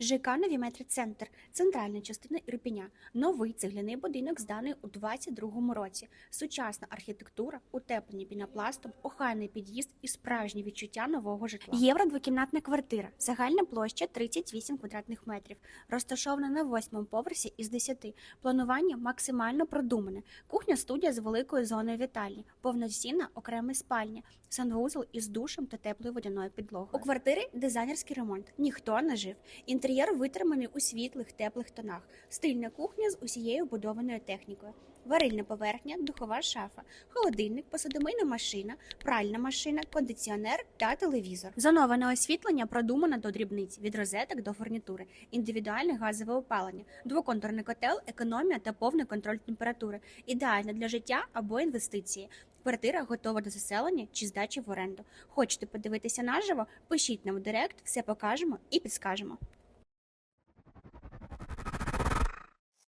ЖК «Нові метри Центр, центральна частина Ірпеня. Новий цегляний будинок зданий у 22-му році. Сучасна архітектура, утеплені пінопластом, охайний під'їзд і справжнє відчуття нового житла. Євро двокімнатна квартира. Загальна площа 38 квадратних метрів. Розташована на восьмому поверсі із 10. Планування максимально продумане. Кухня студія з великою зоною вітальні, повноцінна окрема спальня, санвузол із душем та теплою водяною підлогою. У квартирі дизайнерський ремонт. Ніхто не жив. Інтер'єр витриманий у світлих, теплих тонах. Стильна кухня з усією будованою технікою. Варильна поверхня, духова шафа, холодильник, посудомийна машина, пральна машина, кондиціонер та телевізор. Зоноване освітлення продумано до дрібниць від розеток до фурнітури, індивідуальне газове опалення, двоконтурний котел, економія та повний контроль температури. Ідеально для життя або інвестиції. Квартира готова до заселення чи здачі в оренду. Хочете подивитися наживо? Пишіть нам в директ, все покажемо і підскажемо.